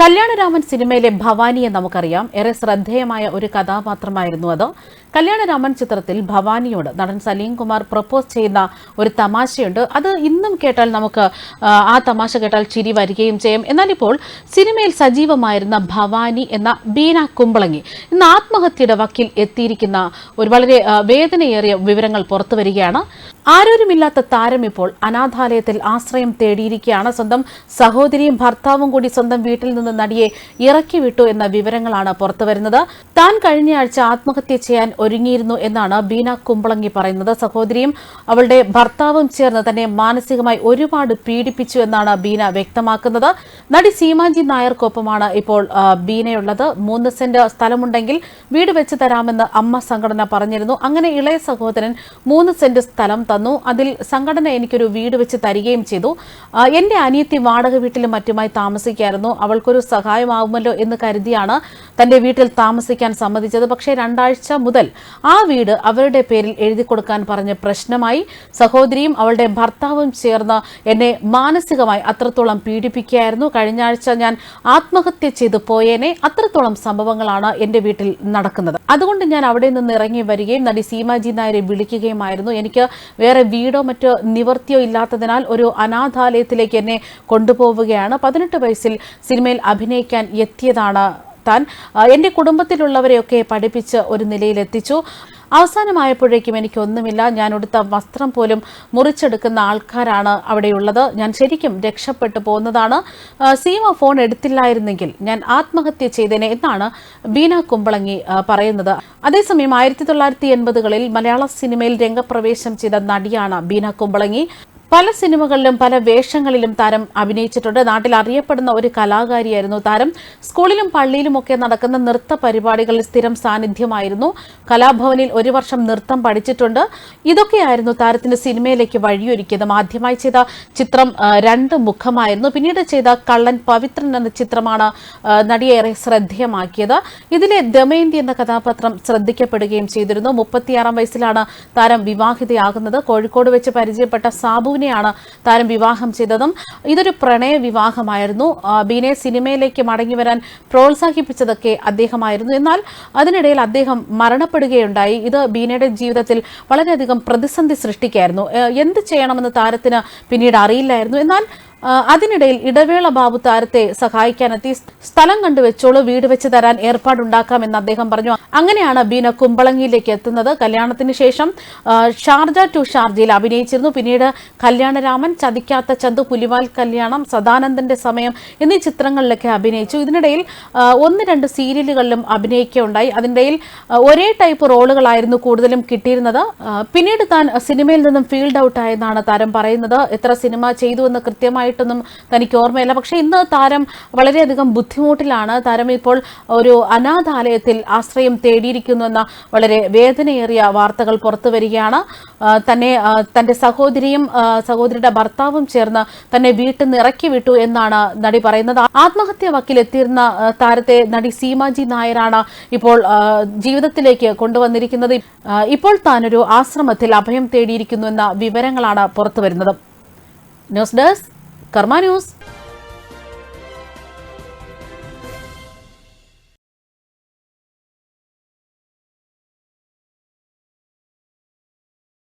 കല്യാണരാമൻ സിനിമയിലെ ഭവാനിയെ നമുക്കറിയാം. ഏറെ ശ്രദ്ധേയമായ ഒരു കഥാപാത്രമായിരുന്നു അത്. കല്യാണരാമൻ ചിത്രത്തിൽ ഭവാനിയോട് നടൻ സലീം കുമാർ പ്രപ്പോസ് ചെയ്യുന്ന ഒരു തമാശയുണ്ട്. അത് ഇന്നും കേട്ടാൽ നമുക്ക് ആ, തമാശ കേട്ടാൽ ചിരി വരികയും ചെയ്യും. എന്നാൽ ഇപ്പോൾ സിനിമയിൽ സജീവമായിരുന്ന ഭവാനി എന്ന ബീന കുമ്പളങ്ങി ഇന്ന് ആത്മഹത്യയുടെ വക്കിൽ എത്തിയിരിക്കുന്ന ഒരു വളരെ വേദനയേറിയ വിവരങ്ങൾ പുറത്തു വരികയാണ്. ആരോരുമില്ലാത്ത താരം ഇപ്പോൾ അനാഥാലയത്തിൽ ആശ്രയം തേടിയിരിക്കുകയാണ്. സ്വന്തം സഹോദരിയും ഭർത്താവും കൂടി സ്വന്തം വീട്ടിൽ നിന്ന് നടിയെ ഇറക്കി വിട്ടു എന്ന വിവരങ്ങളാണ് പുറത്തുവരുന്നത്. താൻ കഴിഞ്ഞയാഴ്ച ആത്മഹത്യ ചെയ്യാൻ ഒരുങ്ങിയിരുന്നു എന്നാണ് ബീന കുമ്പളങ്ങി പറയുന്നത്. സഹോദരിയും അവളുടെ ഭർത്താവും ചേർന്ന് തന്നെ മാനസികമായി ഒരുപാട് പീഡിപ്പിച്ചു എന്നാണ് ബീന വ്യക്തമാക്കുന്നത്. നടി സീമാജി നായർക്കൊപ്പമാണ് ഇപ്പോൾ ബീനയുള്ളത്. മൂന്ന് സെന്റ് സ്ഥലമുണ്ടെങ്കിൽ വീട് വെച്ച് തരാമെന്ന് അമ്മ സംഘടന പറഞ്ഞിരുന്നു. അങ്ങനെ ഇളയ സഹോദരൻ മൂന്ന് സെന്റ് സ്ഥലം തന്നു. അതിൽ സംഘടന എനിക്കൊരു വീട് വെച്ച് തരികയും ചെയ്തു. എന്റെ അനിയത്തി വാടക വീട്ടിലും മറ്റുമായി താമസിക്കായിരുന്നു. അവൾക്കൊരു സഹായമാവുമല്ലോ എന്ന് കരുതിയാണ് തന്റെ വീട്ടിൽ താമസിക്കാൻ സമ്മതിച്ചത്. പക്ഷേ രണ്ടാഴ്ച മുതൽ ആ വീട് അവരുടെ പേരിൽ എഴുതി കൊടുക്കാൻ പറഞ്ഞ പ്രശ്നമായി. സഹോദരിയും അവളുടെ ഭർത്താവും ചേർന്ന് എന്നെ മാനസികമായി അത്രത്തോളം പീഡിപ്പിക്കുകയായിരുന്നു. കഴിഞ്ഞ ആഴ്ച ഞാൻ ആത്മഹത്യ ചെയ്തു പോയേനെ. അത്രത്തോളം സംഭവങ്ങളാണ് എന്റെ വീട്ടിൽ നടക്കുന്നത്. അതുകൊണ്ട് ഞാൻ അവിടെ നിന്ന് ഇറങ്ങി വരികയും നടി സീമാജി നായരെ വിളിക്കുകയുമായിരുന്നു. എനിക്ക് വേറെ വീടോ മറ്റോ നിവർത്തിയോ ഇല്ലാത്തതിനാൽ ഒരു അനാഥാലയത്തിലേക്ക് എന്നെ കൊണ്ടുപോവുകയാണ്. പതിനെട്ട് വയസ്സിൽ സിനിമയിൽ അഭിനയിക്കാൻ എത്തിയതാണ് താൻ. എന്റെ കുടുംബത്തിലുള്ളവരെയൊക്കെ പഠിപ്പിച്ച് ഒരു നിലയിലെത്തിച്ചു. അവസാനമായപ്പോഴേക്കും എനിക്കൊന്നുമില്ല. ഞാൻ ഉടുത്ത വസ്ത്രം പോലും മുറിച്ചെടുക്കുന്ന ആൾക്കാരാണ് അവിടെയുള്ളത്. ഞാൻ ശരിക്കും രക്ഷപ്പെട്ടു പോകുന്നതാണ്. സീമ ഫോൺ എടുത്തില്ലായിരുന്നെങ്കിൽ ഞാൻ ആത്മഹത്യ ചെയ്തേനെ എന്നാണ് ബീന കുമ്പളങ്ങി പറയുന്നത്. അതേസമയം ആയിരത്തി തൊള്ളായിരത്തി എൺപതുകളിൽ മലയാള സിനിമയിൽ രംഗപ്രവേശം ചെയ്ത നടിയാണ് ബീന കുമ്പളങ്ങി. പല സിനിമകളിലും പല വേഷങ്ങളിലും താരം അഭിനയിച്ചിട്ടുണ്ട്. നാട്ടിൽ അറിയപ്പെടുന്ന ഒരു കലാകാരിയായിരുന്നു താരം. സ്കൂളിലും പള്ളിയിലും ഒക്കെ നടക്കുന്ന നൃത്ത പരിപാടികളിൽ സ്ഥിരം സാന്നിധ്യമായിരുന്നു. കലാഭവനിൽ ഒരു വർഷം നൃത്തം പഠിച്ചിട്ടുണ്ട്. ഇതൊക്കെയായിരുന്നു താരത്തിന്റെ സിനിമയിലേക്ക് വഴിയൊരുക്കിയത്. ആദ്യമായി ചെയ്ത ചിത്രം രണ്ട് മുഖമായിരുന്നു. പിന്നീട് ചെയ്ത കള്ളൻ പവിത്രൻ എന്ന ചിത്രമാണ് നടിയേറെ ശ്രദ്ധേയമാക്കിയത്. ഇതിലെ ദമയന്തി എന്ന കഥാപാത്രം ശ്രദ്ധിക്കപ്പെടുകയും ചെയ്തിരുന്നു. മുപ്പത്തിയാറാം വയസ്സിലാണ് താരം വിവാഹിതയാകുന്നത്. കോഴിക്കോട് വെച്ച് പരിചയപ്പെട്ട സാബുവിനെയാണ് താരം വിവാഹം ചെയ്തതും ഇതൊരു പ്രണയ വിവാഹമായിരുന്നു. ബീനെ സിനിമയിലേക്ക് മടങ്ങി വരാൻ പ്രോത്സാഹിപ്പിച്ചതൊക്കെ അദ്ദേഹമായിരുന്നു. എന്നാൽ അതിനിടയിൽ അദ്ദേഹം മരണപ്പെടുകയുണ്ടായി. ഇത് ബീനയുടെ ജീവിതത്തിൽ വളരെയധികം പ്രതിസന്ധി സൃഷ്ടിക്കായിരുന്നു. എന്ത് ചെയ്യണമെന്ന് താരത്തിന് പിന്നീട് അറിയില്ലായിരുന്നു. എന്നാൽ അതിനിടയിൽ ഇടവേള ബാബു താരത്തെ സഹായിക്കാനെത്തി. സ്ഥലം കണ്ടുവെച്ചോളൂ വീട് വെച്ച് തരാൻ ഏർപ്പാടുണ്ടാക്കാമെന്ന് അദ്ദേഹം പറഞ്ഞു. അങ്ങനെയാണ് ബീന കുമ്പളങ്ങിയിലേക്ക് എത്തുന്നത്. കല്യാണത്തിന് ശേഷം ഷാർജ ടു ഷാർജയിൽ അഭിനയിച്ചിരുന്നു. പിന്നീട് കല്യാണരാമൻ ചതിക്കാത്ത ചന്തു പുലിവാൽ കല്യാണം സദാനന്ദന്റെ സമയം എന്നീ ചിത്രങ്ങളിലൊക്കെ അഭിനയിച്ചു. ഇതിനിടയിൽ ഒന്ന് രണ്ട് സീരിയലുകളിലും അഭിനയിക്കുകയുണ്ടായി. അതിനിടയിൽ ഒരേ ടൈപ്പ് റോളുകളായിരുന്നു കൂടുതലും കിട്ടിയിരുന്നത്. പിന്നീട് താൻ സിനിമയിൽ നിന്നും ഫീൽഡ് ഔട്ടായെന്നാണ് താരം പറയുന്നത്. എത്ര സിനിമ ചെയ്തു എന്ന് കൃത്യമായിട്ടൊന്നും തനിക്ക് ഓർമ്മയില്ല. പക്ഷേ ഇന്ന് താരം വളരെയധികം ബുദ്ധിമുട്ടിലാണ്. താരം ഇപ്പോൾ ഒരു അനാഥാലയത്തിൽ ആശ്രയം തേടിയിരിക്കുന്നു എന്ന വളരെ വേദനയേറിയ വാർത്തകൾ പുറത്തു വരികയാണ്. തന്നെ തന്റെ സഹോദരിയും സഹോദരിയുടെ ഭർത്താവും ചേർന്ന് തന്നെ വീട്ടിൽ നിന്ന് ഇറക്കി വിട്ടു എന്നാണ് നടി പറയുന്നത്. ആത്മഹത്യ വക്കിലെത്തിയിരുന്ന താരത്തെ നടി സീമാജി നായരാണ് ഇപ്പോൾ ജീവിതത്തിലേക്ക് കൊണ്ടുവന്നിരിക്കുന്നത്. ഇപ്പോൾ താനൊരു ആശ്രമത്തിൽ അഭയം തേടിയിരിക്കുന്നു എന്ന വിവരങ്ങളാണ് പുറത്തുവരുന്നത് ന്യൂസ് ഡെസ്ക് കർമ്മ ന്യൂസ്.